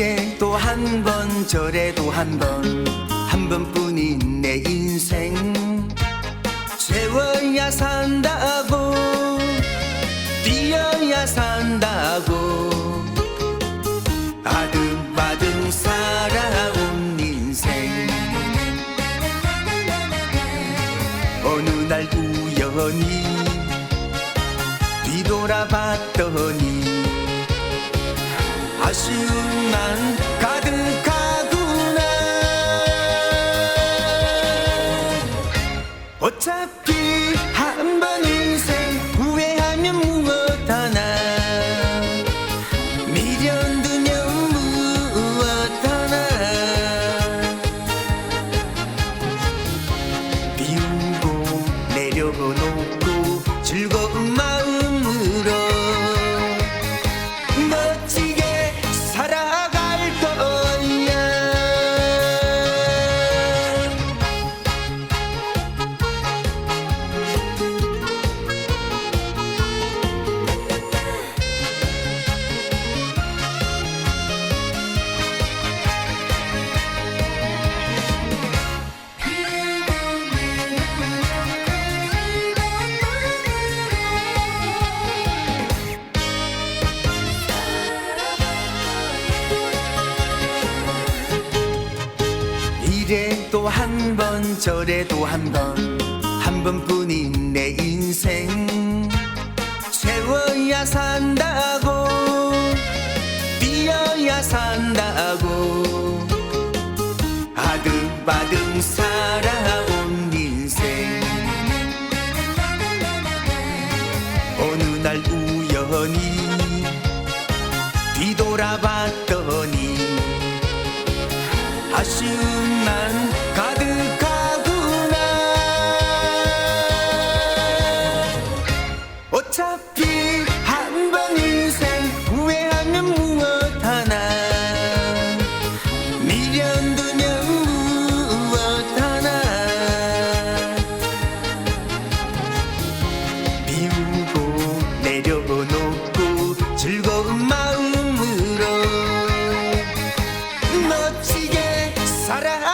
한 번 저래 도 한 번 한 번뿐인 내 인생. 채워야 산다고 뛰어야 산다고. 아등바등 살아온 인생. 어느 날 우연히 뒤돌아봤더니 아쉬움만 가득하구나. 어차피 이래도 한번 저래 도 한 번 한 번뿐인 내 인생. 채워야 산다고 뛰어야 산다고. 아등바등 살아온 인생. 어느 날 우연히 뒤돌아봤더 Aşığım ben. Sara